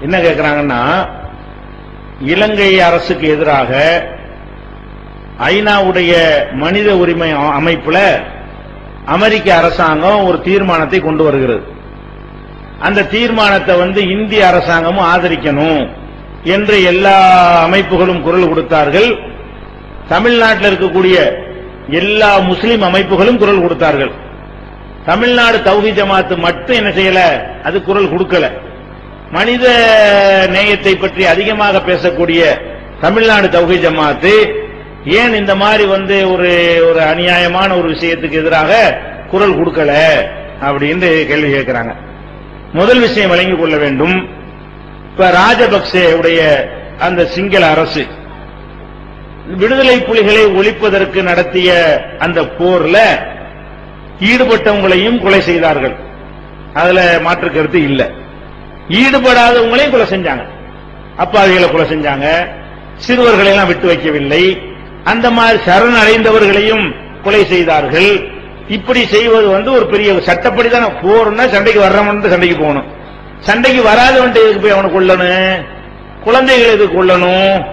என்ன கேட்கிறாங்கன்னா இலங்கை அரசுக்கு எதிராக ஐநாவுடைய மனித உரிமை அமைப்புல அமெரிக்க அரசாங்கம் ஒரு தீர்மானத்தை கொண்டு வருகிறது. அந்த தீர்மானத்தை வந்து இந்திய அரசாங்கமும் ஆதரிக்கணும் என்று எல்லா அமைப்புகளும் குரல் கொடுத்தார்கள். தமிழ்நாட்டில் இருக்கக்கூடிய எல்லா முஸ்லிம் அமைப்புகளும் குரல் கொடுத்தார்கள். தமிழ்நாடு தௌஹி ஜமாத்து மட்டும் என்ன செய்யல? அது குரல் கொடுக்கல. மனித நேயத்தை பற்றி அதிகமாக பேசக்கூடிய தமிழ்நாடு தௌஹி ஜமாத்து ஏன் இந்த மாதிரி வந்து ஒரு ஒரு அநியாயமான ஒரு விஷயத்துக்கு எதிராக குரல் கொடுக்கல அப்படின்னு கேள்வி கேட்கிறாங்க. முதல் விஷயம் வழங்கிக் கொள்ள வேண்டும். இப்ப ராஜபக்சே உடைய அந்த சிங்கள அரசு விடுதலை புலிகளை ஒழிப்பதற்கு நடத்திய அந்த போர்ல ஈடுபட்டவங்களையும் கொலை செய்தார்கள். அதுல மாற்று கருத்து இல்லை. ஈடுபடாதவங்களையும் கொலை செஞ்சாங்க. அப்பாவிகளை கொலை செஞ்சாங்க. சிறுவர்களை எல்லாம் விட்டு வைக்கவில்லை. அந்த மாதிரி சரண் அடைந்தவர்களையும் கொலை செய்தார்கள். இப்படி செய்வது வந்து ஒரு பெரிய சட்டப்படி தான் போறோம்னா சண்டைக்கு வர்றவன் சண்டைக்கு போகணும். சண்டைக்கு வராதவன் எதுக்கு போய் அவனை கொல்லணும்? குழந்தைகள் எதுக்கு கொல்லணும்?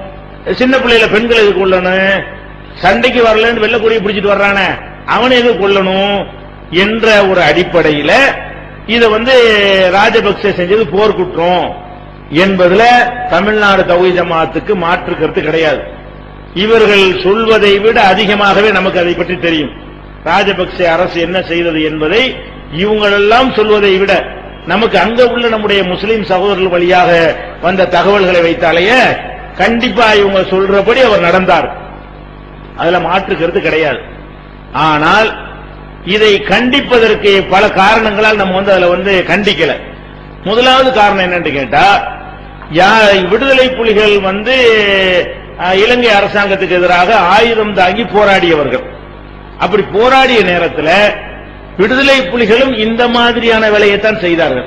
சின்ன பிள்ளைகள பெண்கள் எதுக்கு கொல்லணும்? சண்டைக்கு வரலன்னு வெள்ளக்கூடிய பிடிச்சிட்டு வர்றானே. அவனை எதுக்கு கொல்லணும்? என்ற ஒரு அடிப்படையில இதை வந்து ராஜபக்சே செஞ்சது போர்க்குற்றம் என்பதுல தமிழ்நாடு தௌஹி ஜமாத்துக்கு மாற்று கருத்து கிடையாது. இவர்கள் சொல்வதை விட அதிகமாகவே நமக்கு அதை பற்றி தெரியும். ராஜபக்சே அரசு என்ன செய்தது என்பதை இவங்களெல்லாம் சொல்வதை விட நமக்கு அங்க உள்ள நம்முடைய முஸ்லீம் சகோதரர்கள் வழியாக வந்த தகவல்களை வைத்தாலேயே கண்டிப்பா இவங்க சொல்றபடி அவர் நடந்தார். அதுல மாற்று கருத்து கிடையாது. ஆனால் இதை கண்டிப்பதற்கு பல காரணங்களால் நம்ம வந்து அதுல வந்து கண்டிக்கல. முதலாவது காரணம் என்னன்னு கேட்டா யா- விடுதலை புலிகள் வந்து இலங்கை அரசாங்கத்துக்கு எதிராக ஆயுதம் தாங்கி போராடியவர்கள். அப்படி போராடிய நேரத்தில் விடுதலை புலிகளும் இந்த மாதிரியான வேலையைத்தான் செய்தார்கள்.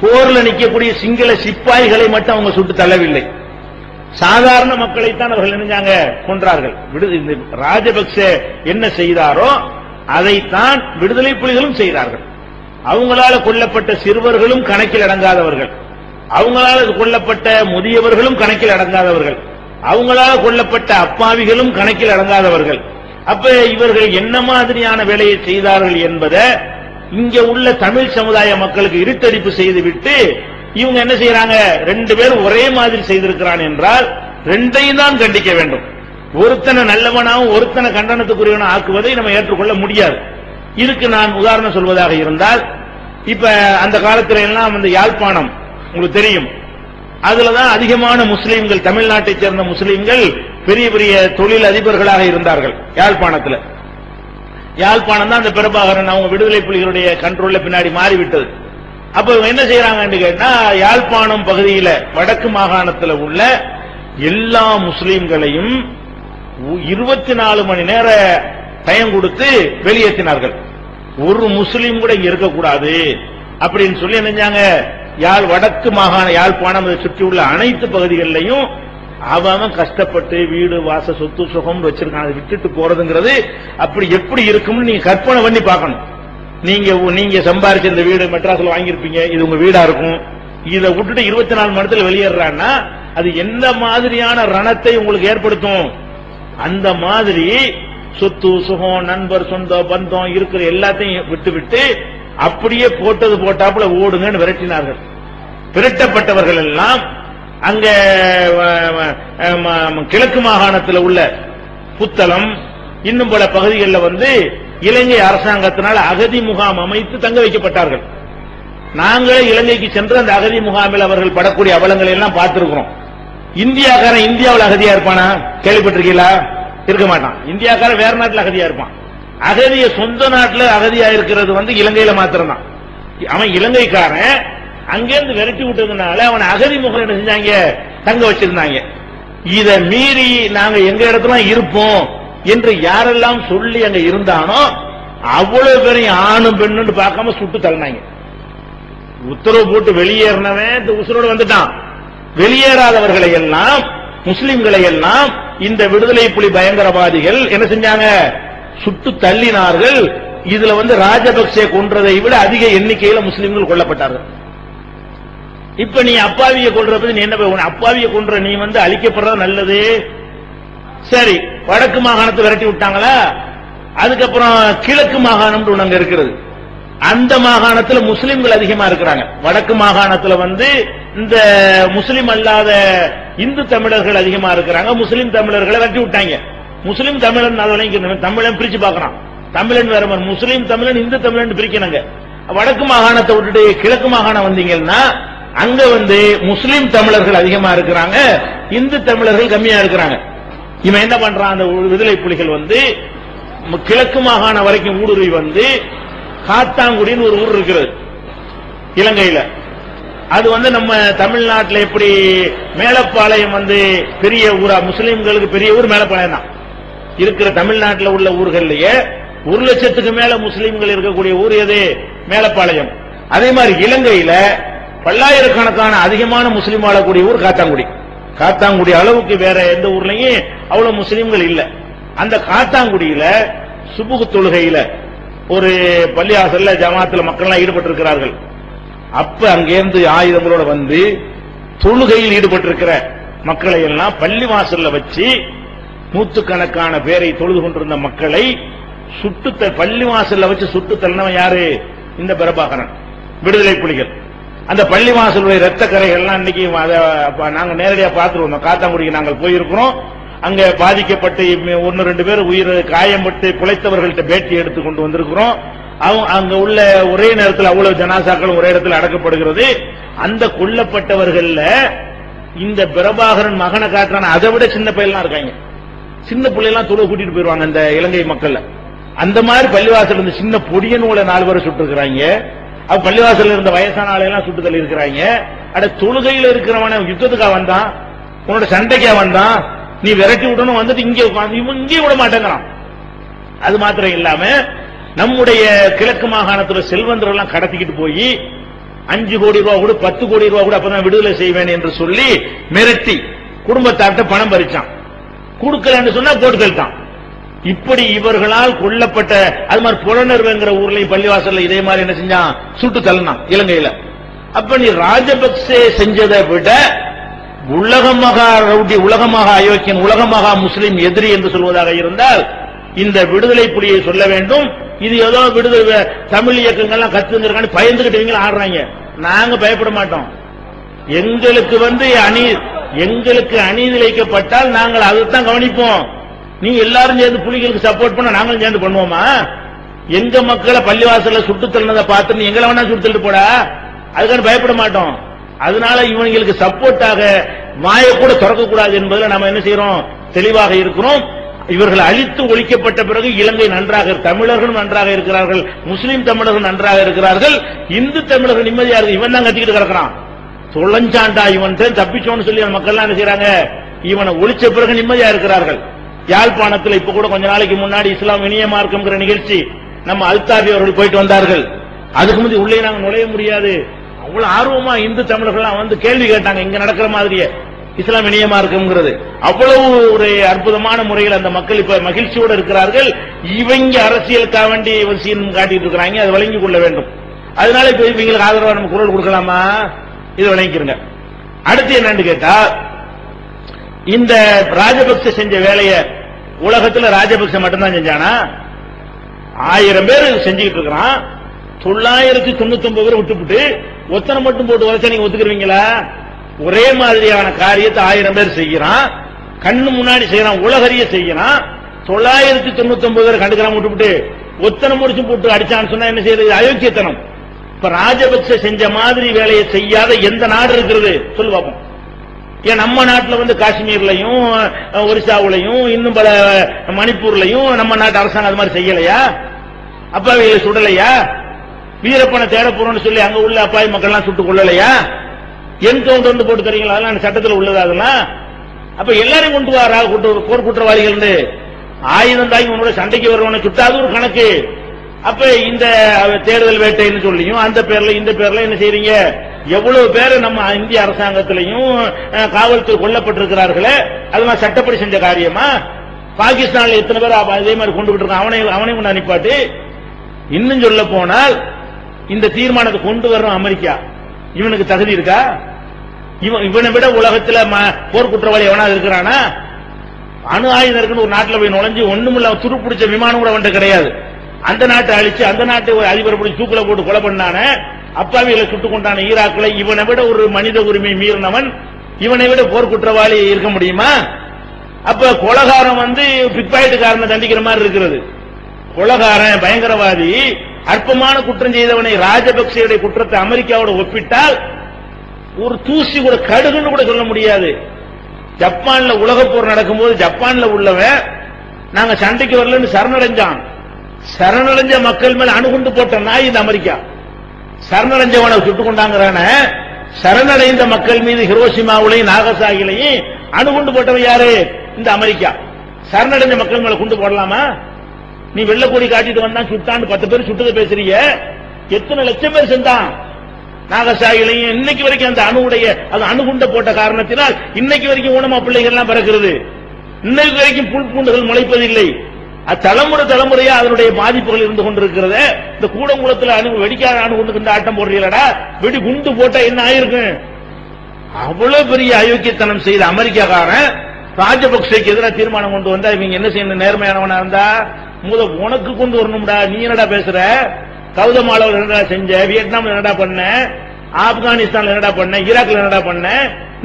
போர்ல நிற்கக்கூடிய சிங்கள சிப்பாய்களை மட்டும் அவங்க சுட்டு தள்ளவில்லை. சாதாரண மக்களைத்தான் அவர்கள் நினைஞ்சாங்க கொன்றார்கள். விடு- இந்த என்ன செய்தாரோ அதைத்தான் விடுதலை புலிகளும் செய்தார்கள் அவங்களால கொல்லப்பட்ட சிறுவர்களும் கணக்கில் அடங்காதவர்கள். அவங்களால கொல்லப்பட்ட முதியவர்களும் கணக்கில் அடங்காதவர்கள். அவங்களால கொல்லப்பட்ட அப்பாவிகளும் கணக்கில் அடங்காதவர்கள். அப்ப இவர்கள் என்ன மாதிரியான வேலையை செய்தார்கள் என்பதை இங்க உள்ள தமிழ் சமுதாய மக்களுக்கு இருட்டடிப்பு செய்துவிட்டு இவங்க என்ன செய்யறாங்க? ரெண்டு பேரும் ஒரே மாதிரி செய்திருக்கிறான் என்றால் ரெண்டையும் தான் கண்டிக்க வேண்டும். ஒருத்தனை நல்லவனாகவும் ஒருத்தனை கண்டனத்துக்குரியவனும் ஆக்குவதை நம்ம ஏற்றுக்கொள்ள முடியாது. இதுக்கு நான் உதாரணம் சொல்வதாக இருந்தால் இப்ப அந்த காலத்துல எல்லாம் வந்து யாழ்ப்பாணம் உங்களுக்கு தெரியும். அதுலதான் அதிகமான முஸ்லீம்கள் தமிழ்நாட்டைச் சேர்ந்த முஸ்லீம்கள் பெரிய பெரிய தொழில் அதிபர்களாக இருந்தார்கள் யாழ்ப்பாணத்துல. யாழ்ப்பாணம் தான் அந்த பிரபாகரன் அவங்க விடுதலை புலிகளுடைய கண்ட்ரோல்ல பின்னாடி மாறிவிட்டது. அப்ப இவங்க என்ன செய்யறாங்கன்னு கேட்டா யாழ்ப்பாணம் பகுதியில வடக்கு மாகாணத்துல உள்ள எல்லா முஸ்லீம்களையும் இருபத்தி நாலு மணி நேர டைம் கொடுத்து வெளியேற்றினார்கள். ஒரு முஸ்லீம் கூட இருக்கக்கூடாது அப்படின்னு சொல்லி நினைஞ்சாங்க யாழ் வடக்கு மாகாண யாழ்ப்பாணம் சுற்றியுள்ள சுற்றி உள்ள அனைத்து பகுதிகளிலையும் அவன் கஷ்டப்பட்டு வீடு வாச சொத்து சுகம் வச்சிருக்கான். விட்டுட்டு போறதுங்கிறது அப்படி எப்படி இருக்கும்னு நீங்க கற்பனை பண்ணி பார்க்கணும். நீங்க நீங்க சம்பாரிச்ச இந்த வீடு மெட்ராஸ்ல வாங்கியிருப்பீங்க இது உங்க வீடா இருக்கும். இதை விட்டுட்டு இருபத்தி நாலு மணி நேரத்துல வெளியேறான்னா அது எந்த மாதிரியான ரணத்தை உங்களுக்கு ஏற்படுத்தும்? அந்த மாதிரி சொத்து சுகம் நண்பர் சொந்தம் பந்தம் இருக்கிற எல்லாத்தையும் விட்டு விட்டு அப்படியே போட்டது போட்டாப்புல ஓடுங்கன்னு விரட்டினார்கள். விரட்டப்பட்டவர்கள் எல்லாம் அங்க கிழக்கு மாகாணத்தில் உள்ள புத்தளம் இன்னும் பல பகுதிகளில் வந்து இலங்கை அரசாங்கத்தினால் அகதி முகாம் அமைத்து தங்க வைக்கப்பட்டார்கள். நாங்களே இலங்கைக்கு சென்று அந்த அகதி முகாமில் அவர்கள் படக்கூடிய அவலங்களை எல்லாம் பார்த்திருக்கிறோம். இந்தியாக்காரன் இந்தியாவில் அகதியா இருப்பானா? கேள்விப்பட்டிருக்கீங்களா? இருக்க மாட்டான். இந்தியாக்காரன் வேற நாட்டில் அகதியா இருப்பான். அகதிய சொந்த நாட்டில் அகதியா இருக்கிறது வந்து இலங்கையில மாத்திரம்தான். அவன் இலங்கைக்காரன் அங்கிருந்து விரட்டி விட்டதுனால அவன் அகதி முகம் என்ன செஞ்சாங்க? தங்க வச்சிருந்தாங்க. இதை மீறி நாங்க எங்க இடத்துல இருப்போம் என்று யாரெல்லாம் சொல்லி அங்க இருந்தானோ அவ்வளவு பேரையும் ஆணும் பெண்ணுன்னு பார்க்காம சுட்டு தள்ளினாங்க. உத்தரவு போட்டு வெளியேறினவன் இந்த உசுரோடு வந்துட்டான். வெளியேறாதவர்களை எல்லாம் முஸ்லிம்களை எல்லாம் இந்த விடுதலை புலி பயங்கரவாதிகள் என்ன செஞ்சாங்க? சுட்டு தள்ளினார்கள். இதுல வந்து ராஜபக்சே கொன்றதை விட அதிக எண்ணிக்கையில முஸ்லிம்கள் கொல்லப்பட்டார்கள். இப்ப நீ அப்பாவிய கொள்றது நீ என்ன அப்பாவிய கொன்ற நீ வந்து அழிக்கப்படுறது நல்லது. சரி வடக்கு மாகாணத்தை விரட்டி விட்டாங்களா? அதுக்கப்புறம் கிழக்கு மாகாணம் ஒண்ணு அங்க இருக்கிறது. அந்த மாகாணத்துல முஸ்லிம்கள் அதிகமா இருக்கிறாங்க. வடக்கு மாகாணத்துல வந்து இந்த முஸ்லிம் அல்லாத இந்து தமிழர்கள் அதிகமா இருக்கிறாங்க முஸ்லீம் தமிழர்களை வெட்டி விட்டாங்க. முஸ்லீம் தமிழன் அதை தமிழன் பிரிச்சு பார்க்கறான். தமிழன் வேற மாதிரி. தமிழன் இந்து தமிழன் பிரிக்கணுங்க. வடக்கு மாகாணத்தை விட்டுட்டு கிழக்கு மாகாணம் வந்தீங்கன்னா அங்க வந்து முஸ்லீம் தமிழர்கள் அதிகமா இருக்கிறாங்க இந்து தமிழர்கள் கம்மியா இருக்கிறாங்க. இவன் என்ன பண்றான் அந்த விடுதலை புலிகள் வந்து கிழக்கு மாகாணம் வரைக்கும் ஊடுருவி வந்து காத்தாங்குடின்னு ஒரு ஊர் இருக்கிறது இலங்கையில. அது வந்து நம்ம தமிழ்நாட்டில் எப்படி மேலப்பாளையம் வந்து பெரிய ஊரா முஸ்லீம்களுக்கு பெரிய ஊர் மேலப்பாளையம் தான். இருக்கிற தமிழ்நாட்டில் உள்ள ஊர்கள்லயே ஒரு லட்சத்துக்கு மேல முஸ்லீம்கள் இருக்கக்கூடிய ஊர் எது? மேலப்பாளையம். அதே மாதிரி இலங்கையில பல்லாயிரக்கணக்கான அதிகமான முஸ்லீம் வாழக்கூடிய ஊர் காத்தாங்குடி. காத்தாங்குடி அளவுக்கு வேற எந்த ஊர்லயும் அவ்வளவு முஸ்லீம்கள் இல்ல. அந்த காத்தாங்குடியில சுபுகு தொழுகையில ஒரு பள்ளியாசல்ல ஜமாத்துல மக்கள் எல்லாம் ஈடுபட்டு இருக்கிறார்கள் அப்ப அங்கேருந்து ஆயுதங்களோட வந்து தொழுகையில் ஈடுபட்டிருக்கிற மக்களை எல்லாம் பள்ளி வாசல்ல வச்சு நூத்துக்கணக்கான பேரை தொழுது கொண்டிருந்த மக்களை சுட்டு பள்ளி வாசல்ல வச்சு சுட்டு தள்ளினவன் யாரு? இந்த பிரபாகரன். விடுதலை புலிகள். அந்த பள்ளிவாசலுடைய ரத்த கரைகள்லாம் இன்னைக்கு நாங்க நேரடியா பார்த்துருவோம். காத்தாங்குடிக்கு நாங்கள் போயிருக்கிறோம். அங்க பாதிக்கப்பட்டு இம்ம- ஒன்னு ரெண்டு பேர் உயிர் காயம்பட்டு குலைத்தவர்கள்ட்ட பேட்டி எடுத்து கொண்டு வந்திருக்கிறோம். அங்க உள்ள ஒரே நேரத்தில் அவ்வளவு ஜனாசாக்கள் ஒரே இடத்துல அடக்கப்படுகிறது. அந்த கொல்லப்பட்டவர்கள்ல இந்த பிரபாகரன் மகனை காட்டுறான. அதை விட சின்ன பையன்லாம் இருக்காங்க. சின்ன பிள்ளைலாம் தொழு கூட்டிட்டு போயிருவாங்க அந்த இலங்கை மக்கள்ல. அந்த மாதிரி பள்ளிவாசல் இருந்த சின்ன பொடிய நூலை நாலு பேரை சுட்டு இருக்கிறாங்க. அவ பள்ளிவாசல் இருந்த வயசான ஆளையெல்லாம் சுட்டு தள்ளி இருக்கிறாங்க. அட தொழுகையில் இருக்கிறவன யுத்தத்துக்கா வந்தான் உன்னோட சண்டைக்கா வந்தான் நீ விரட்டி விடணும் வந்துட்டு இங்கே உட்காந்து இவன் இங்கே விட மாட்டேங்கிறான். அது மாத்திரம் இல்லாம நம்முடைய கிழக்கு மாகாணத்துல செல்வந்தர்கள் எல்லாம் கடத்திக்கிட்டு போய் அஞ்சு கோடி ரூபா கூட பத்து கோடி ரூபா கூட அப்பதான் விடுதலை செய்வேன் என்று சொல்லி மிரட்டி குடும்பத்தார்ட்ட பணம் பறிச்சான். கொடுக்கலன்னு சொன்னா போட்டு தள்ளிட்டான் இப்படி இவர்களால் கொல்லப்பட்ட அது மாதிரி புலனர்வங்கிற ஊர்லயும் பள்ளிவாசல்ல இதே மாதிரி என்ன செஞ்சான்? சுட்டு தள்ளினான் இலங்கையில. அப்ப நீ ராஜபக்சே செஞ்சதை விட உலகமாக ரவுடி உலகமாக அயோக்கியன் உலகமாக முஸ்லிம் எதிரி என்று சொல்வதாக இருந்தால் இந்த விடுதலை புலியை சொல்ல வேண்டும். இது ஏதோ விடுதலை தமிழ் இயக்கங்கள்லாம் கத்துங்கிறான்னு பயந்துகிட்டு இவங்க ஆடுறாங்க. நாங்க பயப்பட மாட்டோம். எங்களுக்கு வந்து அணி எங்களுக்கு அநீதி இழைக்கப்பட்டால் நாங்கள் அதைத்தான் கவனிப்போம். நீ எல்லாரும் சேர்ந்து புலிகளுக்கு சப்போர்ட் பண்ண நாங்களும் சேர்ந்து பண்ணுவோமா? எங்க மக்களை பள்ளிவாசல்ல சுட்டு தள்ளினதை பார்த்து நீ எங்களை வேணா சுட்டு தள்ளிட்டு போட? அதுக்கான பயப்பட மாட்டோம். அதனால இவங்களுக்கு சப்போர்ட்டாக வாயை கூட திறக்க கூடாது என்பதில் நம்ம என்ன செய்யறோம் தெளிவாக இருக்கிறோம். இவர்கள் அழித்து ஒழிக்கப்பட்ட பிறகு இலங்கை நன்றாக தமிழர்களும் நன்றாக இருக்கிறார்கள் முஸ்லீம் தமிழர்கள் நன்றாக இருக்கிறார்கள் இந்து தமிழர்கள் நிம்மதியா இருக்கு இவன் தான் கத்திக்கிட்டு கிடக்கிறான். தொலைஞ்சாண்டா இவன் தப்பிச்சோன்னு சொல்லி அந்த மக்கள் என்ன செய்யறாங்க இவனை ஒழிச்ச பிறகு நிம்மதியா இருக்கிறார்கள். யாழ்ப்பாணத்தில் இப்ப கூட கொஞ்ச நாளைக்கு முன்னாடி இஸ்லாம் இனிய மார்க்கம்ங்கிற நிகழ்ச்சி நம்ம அல்தாபி அவர்கள் போயிட்டு வந்தார்கள். அதுக்கு முந்தைய உள்ளே நாங்கள் நுழைய முடியாது. அவ்வளவு ஆர்வமா இந்து தமிழர்கள் வந்து கேள்வி கேட்டாங்க இங்க நடக்கிற மாதிரியே. இஸ்லாம் இனியமா இருக்குங்கிறது. அவ்வளவு ஒரு அற்புதமான முறையில் அந்த மக்கள் இப்ப மகிழ்ச்சியோடு இருக்கிறார்கள். இவங்க அரசியலுக்காக வேண்டி சீன் காட்டிட்டு இருக்கிறாங்க அதை வழங்கிக் கொள்ள வேண்டும். அதனால இப்ப இவங்களுக்கு ஆதரவா நம்ம குரல் கொடுக்கலாமா? இது வழங்கிக்கிறங்க அடுத்து என்னன்னு கேட்டா இந்த ராஜபக்ச செஞ்ச வேலைய உலகத்துல ராஜபக்ச மட்டும்தான் செஞ்சானா? ஆயிரம் பேர் செஞ்சுக்கிட்டு இருக்கிறான். தொள்ளாயிரத்தி தொண்ணூத்தி ஒன்பது பேர் விட்டுப்புட்டு ஒத்தனை மட்டும் போட்டு வரைச்சா நீங்க ஒத்துக்குருவீங்களா ஒரே மாதிரியான காரியத்தை ஆயிரம் பேர் செய்யறான். கண்ணு முன்னாடி செய்யறான் உலகறிய செய்யறான். தொள்ளாயிரத்தி தொண்ணூத்தி ஒன்பது பேர் கண்டுக்கிறான் விட்டுவிட்டு ஒத்தனை முடிச்சு போட்டு அடிச்சான்னு சொன்னா என்ன செய்யறது? அயோக்கியத்தனம். இப்ப ராஜபக்ச செஞ்ச மாதிரி வேலையை செய்யாத எந்த நாடு இருக்கிறது? சொல்லு பார்ப்போம் ஏன் நம்ம நாட்டில் வந்து காஷ்மீர்லையும் அஹ், இன்னும் பல மணிப்பூர்லையும் நம்ம நாட்டு அரசாங்கம் அது மாதிரி செய்யலையா? அப்பாவிகளை சுடலையா? வீரப்பனை தேட போறோம்னு சொல்லி அங்க உள்ள அப்பாவி மக்கள்லாம் சுட்டுக் கொள்ளலையா என்கவுண்டர் வந்து போட்டு தரீங்களா அதெல்லாம் சட்டத்தில் உள்ளதா அதெல்லாம்? அப்ப எல்லாரும் கொண்டு வரா போர் குற்றவாளிகள் ஆயுதம் தாங்கி உன்னோட சண்டைக்கு வருவனை சுட்டா அது ஒரு கணக்கு. அப்ப இந்த தேர்தல் வேட்டைன்னு சொல்லியும் அந்த பேர்ல இந்த பேர்ல என்ன செய்றீங்க? எவ்வளவு பேர் நம்ம இந்திய அரசாங்கத்திலையும் காவல்துறை கொல்லப்பட்டிருக்கிறார்களே அதெல்லாம் சட்டப்படி செஞ்ச காரியமா? பாகிஸ்தான்ல எத்தனை பேர் அதே மாதிரி கொண்டு இருக்கான் அவனை அவனை கொண்டு அனுப்பாட்டு இன்னும் சொல்ல போனால் இந்த தீர்மானத்தை கொண்டு வர்றோம் அமெரிக்கா. இவனுக்கு தகுதி இருக்கா? இவன் இவனை விட உலகத்துல ம- போர் குற்றவாளி எவனா இருக்கிறானா? அணு ஆயுதம் இருக்குன்னு ஒரு நாட்டில் போய் நுழைஞ்சு ஒண்ணுமில்ல துரு பிடிச்ச விமானம் கூட அவன்கிட்ட கிடையாது. அந்த நாட்டை அழிச்சு அந்த நாட்டை ஒரு அதிபர் பிடிச்சி தூக்கில போட்டு கொலை பண்ணான அப்பாவிகளை சுட்டுக் கொண்டான ஈராக்ல இவனை விட ஒரு மனித உரிமை மீறினவன் இவனை விட போர் குற்றவாளி இருக்க முடியுமா? அப்ப கொலகாரம் வந்து பிக்பாயிட்டுக்காரனை தண்டிக்கிற மாதிரி இருக்கிறது. கொலகாரன் பயங்கரவாதி அற்பமான குற்றம் செய்தவனை ராஜபக்சேயுடைய குற்றத்தை அமெரிக்காவோட ஒப்பிட்டால் ஒரு தூசி கூட கடுகுன்னு கூட சொல்ல முடியாது. ஜப்பான்ல உலக போர் நடக்கும்போது ஜப்பான்ல உள்ளவன் நாங்க சண்டைக்கு வரலன்னு சரணடைஞ்சான். சரணடைஞ்ச மக்கள் மேல அணுகுண்டு போட்ட நாய் இந்த அமெரிக்கா. சரணடைஞ்சவனை சுட்டு கொண்டாங்கிறான சரணடைந்த மக்கள் மீது ஹிரோசிமாவிலையும் நாகசாகிலையும் அணுகுண்டு போட்டவன் யாரு? இந்த அமெரிக்கா. சரணடைஞ்ச மக்கள் மேல குண்டு போடலாமா? நீ வெள்ளக்கொடி காட்டிட்டு வந்தா சுட்டான்னு பத்து பேர் சுட்டதை பேசுறீங்க. எத்தனை லட்சம் பேர் செந்தான் நாகசாயிலையும் இன்னைக்கு வரைக்கும் அந்த அணுவுடைய அது அணுகுண்ட போட்ட காரணத்தினால் இன்னைக்கு வரைக்கும் ஊனமா பிள்ளைகள் எல்லாம் பிறக்கிறது. இன்னைக்கு வரைக்கும் புல் பூண்டுகள் முளைப்பதில்லை. அது தலைமுறை தலைமுறையா அதனுடைய பாதிப்புகள் இருந்து கொண்டிருக்கிறத. இந்த கூடங்குளத்தில் அணு வெடிக்காத அணுகுண்டுக்கு இந்த ஆட்டம் போடுறீங்களடா? வெடி குண்டு போட்டா என்ன ஆயிருக்கும் அவ்வளவு பெரிய அயோக்கியத்தனம் செய்த அமெரிக்காக்காரன் ராஜபக்சேக்கு எதிராக தீர்மானம் கொண்டு வந்தா இவங்க என்ன செய்யணும்? நேர்மையானவனா இருந்தா? முத உனக்கு கொண்டு வரணும்டா. நீ என்னடா பேசுற? கௌதமாலாவில் என்னடா செஞ்ச வியட்நாம் என்னடா பண்ண ஆப்கானிஸ்தான்ல என்னடா பண்ண ஈராக்ல என்னடா பண்ண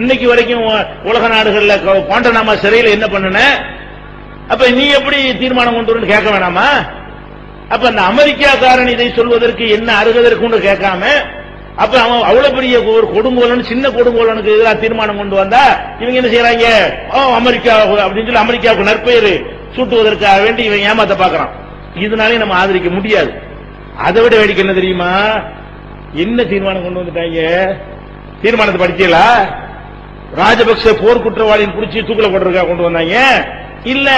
இன்னைக்கு வரைக்கும் உலக நாடுகள்ல குவாண்டனாமா சிறையில் என்ன பண்ணுன? அப்ப நீ எப்படி தீர்மானம் கொண்டு வரணும்னு கேட்க வேணாமா? அப்ப அந்த அமெரிக்காக்காரன் இதை சொல்வதற்கு என்ன அருகதற்குன்னு கேட்காம அப்ப அவன் அவ்வளவு பெரிய ஒரு கொடுங்கோலன் சின்ன கொடுங்கோலனுக்கு எதிராக தீர்மானம் கொண்டு வந்தா இவங்க என்ன செய்யறாங்க ஓ அமெரிக்கா அப்படின்னு சொல்லி அமெரிக்காவுக்கு நற்பெயர் சூட்டுவதற்காக வேண்டி இவன் ஏமாத்த பாக்குறான். இதனாலே நம்ம ஆதரிக்க முடியாது. அதை விட வேடிக்கை என்ன தெரியுமா? என்ன தீர்மானம் கொண்டு வந்துட்டாங்க? தீர்மானத்தை படிச்சீங்களா ராஜபக்சே போர் குற்றவாளியின் புடிச்சு தூக்கில போட்டிருக்கா கொண்டு வந்தாங்க. இல்ல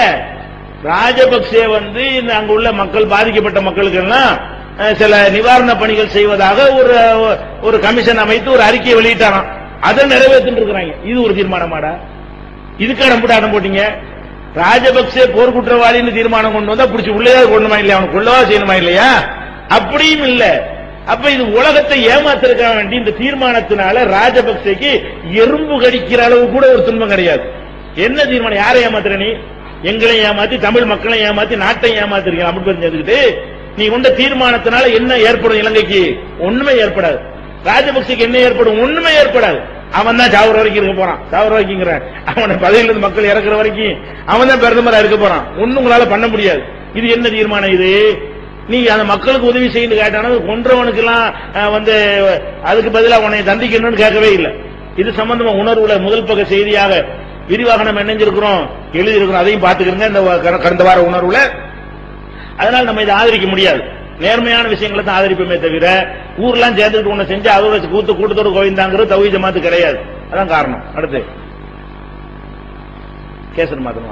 ராஜபக்சே வந்து இந்த அங்க உள்ள மக்கள் பாதிக்கப்பட்ட மக்களுக்கு எல்லாம் சில நிவாரண பணிகள் செய்வதாக ஒரு ஒரு கமிஷன் அமைத்து ஒரு அறிக்கையை வெளியிட்டாராம். அதை நிறைவேற்றிட்டு இருக்கிறாங்க. இது ஒரு தீர்மானமாடா? இதுக்கு அடம் போட்டு அடம் போட்டீங்க. ராஜபக்சே போர் குற்றவாளின்னு தீர்மானம் கொண்டு வந்தா பிடிச்சி உள்ளே கொள்ளணுமா இல்லையா? அவனுக்கு கொள்ளவா செய்யணுமா இல்லையா? அப்படியும் இல்ல. அப்ப இது உலகத்தை ஏமாத்திருக்க வேண்டி இந்த தீர்மானத்தினால ராஜபக்சேக்கு எறும்பு கடிக்கிற அளவு கூட ஒரு துன்பம் கிடையாது. என்ன தீர்மானம்? யாரை ஏமாத்துற நீ? எங்களை ஏமாத்தி தமிழ் மக்களை ஏமாத்தி நாட்டை ஏமாத்திருக்கீங்க. அப்படின்னு தெரிஞ்சுக்கிட்டு நீ கொண்ட தீர்மானத்தினால என்ன ஏற்படும் இலங்கைக்கு? ஒண்ணுமே ஏற்படாது. ராஜபக்சேக்கு என்ன ஏற்படும்? ஒண்ணுமே ஏற்படாது. அவன் தான் சாவர வரைக்கும் இருக்க போறான். சாவர வரைக்குங்கிற அவனை பதவியில இருந்து மக்கள் இறக்குற வரைக்கும் அவன் தான் பிரதமரா இருக்க போறான். ஒண்ணு உங்களால பண்ண முடியாது. இது என்ன தீர்மானம் இது? நீ அந்த மக்களுக்கு உதவி செய்யணும் கேட்டான கொன்றவனுக்கு எல்லாம் வந்து அதுக்கு பதிலாக உன்னை தண்டிக்கணும்னு கேட்கவே இல்லை. இது சம்பந்தமா உணர்வுல முதல் பக்க செய்தியாக விரிவாக நம்ம இணைஞ்சிருக்கிறோம் எழுதியிருக்கிறோம் அதையும் பார்த்துக்கிறோங்க இந்த கடந்த வார உணர்வுல. அதனால நம்ம இதை ஆதரிக்க முடியாது. நேர்மையான விஷயங்களை தான் ஆதரிப்போமே தவிர ஊர்லாம் சேர்ந்துட்டு ஒண்ணு செஞ்சு அதோட கூத்து கூட்டத்தோட கோவிந்தாங்கிறது தௌஹீத் ஜமாத்து கிடையாது. அதான் காரணம். அடுத்து கேசர் மாதம்